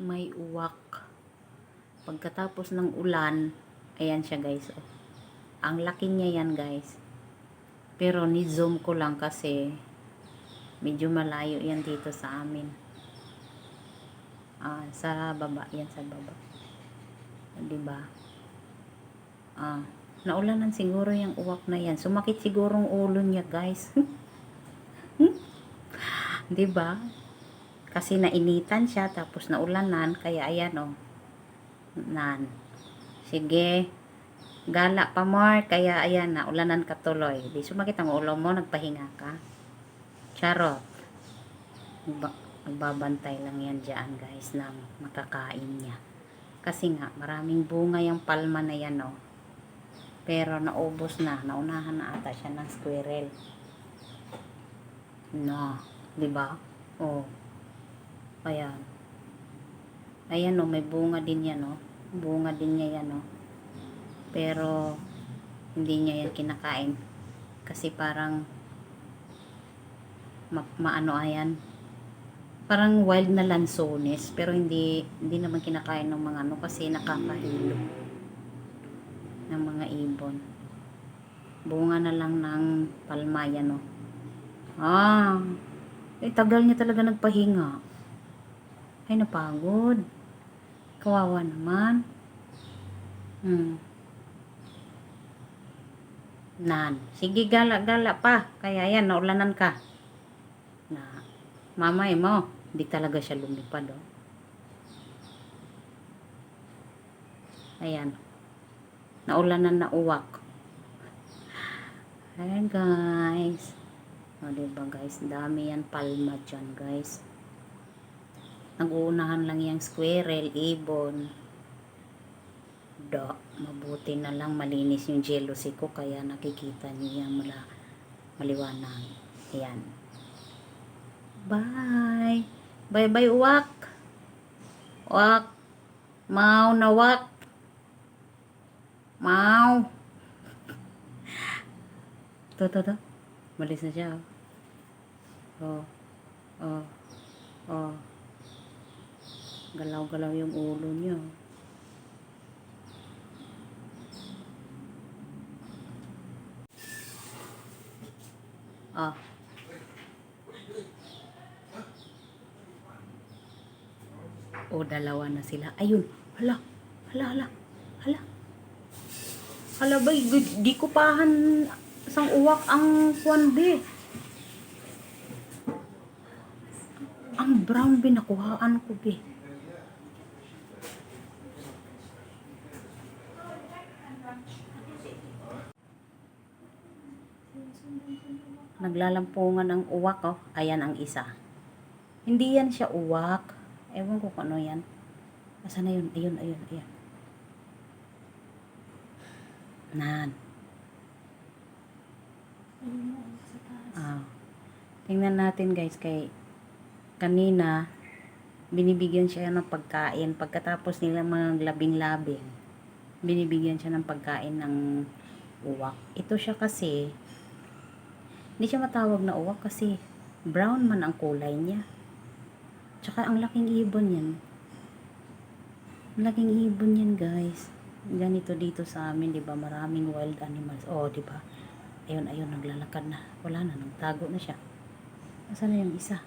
may uwak. Pagkatapos ng ulan, ayan siya guys. Oh. Ang laki niya yan guys. Pero ni-zoom ko lang kasi medyo malayo yan dito sa amin. Ah, sa baba. Yan sa baba. Di ba? Ah, naulanan siguro yung uwak na yan. Sumakit siguro ang ulo niya guys. Di ba? Kasi nainitan siya tapos naulanan kaya ayan oh. Nan. Sige. Gala pa more kaya ayan na ulanan ka tuloy. Di sumakit ang ulo mo nagpahinga ka. Charot. Ba magbabantay lang yan dyan guys ng makakain niya. Kasi nga maraming bunga yung palma na yan oh. Pero naubos na. Naunahan na ata siya ng squirrel. No. Di ba? Oh. Ayan. Ayan o, may bunga din yan o. Bunga din niya yan o. Pero, hindi niya yan kinakain. Kasi parang, ma maano ayan. Parang wild na lansones. Pero hindi, hindi naman kinakain ng mga ano kasi nakakahilo. Ng mga ibon. Bunga na lang ng palma yan o. Ah, eh, tagal niya talaga nagpahinga. Ay, napagod. Kawawa naman. Hmm. Nan. Sige, gala-gala pa. Kaya yan, naulanan ka. Na, mamay mo, hindi talaga siya lumipad, oh. Ayan. Naulanan na uwak. Ayan, guys. O, diba, guys? Dami yan palma dyan, guys. Nag-uunahan lang yung squirrel, ibon. Da, mabuti na lang malinis yung jealousy ko kaya nakikita niyo yan mula maliwanag. Ayan. Bye. Bye bye uwak. Uwak. Mau na wak. Mau. To, to, to. Malis na siya. Oh. Oh. Oh. Galaw-galaw yung ulo niya. Ah. O, dalawa na sila. Ayun. Hala. Hala, hala. Hala. Hala ba, di- ko pahan sang uwak ang kwan be. Ang brown be, nakuhaan ko be. Naglalampungan ang uwak, oh. Ayan ang isa. Hindi yan siya uwak. Ewan ko kung ano yan. Asa na yun? Ayun, ayun, ayun. Nan. Ah. Tingnan natin guys kay kanina binibigyan siya ng pagkain pagkatapos nila mga labing-labing binibigyan siya ng pagkain ng uwak. Ito siya kasi hindi siya matawag na uwak kasi brown man ang kulay niya. Tsaka ang laking ibon yan. Ang laking ibon yan guys. Ganito dito sa amin, di ba? Maraming wild animals. Oh, di ba? Ayun, ayun, naglalakad na. Wala na, nagtago na siya. Nasaan na yung isa?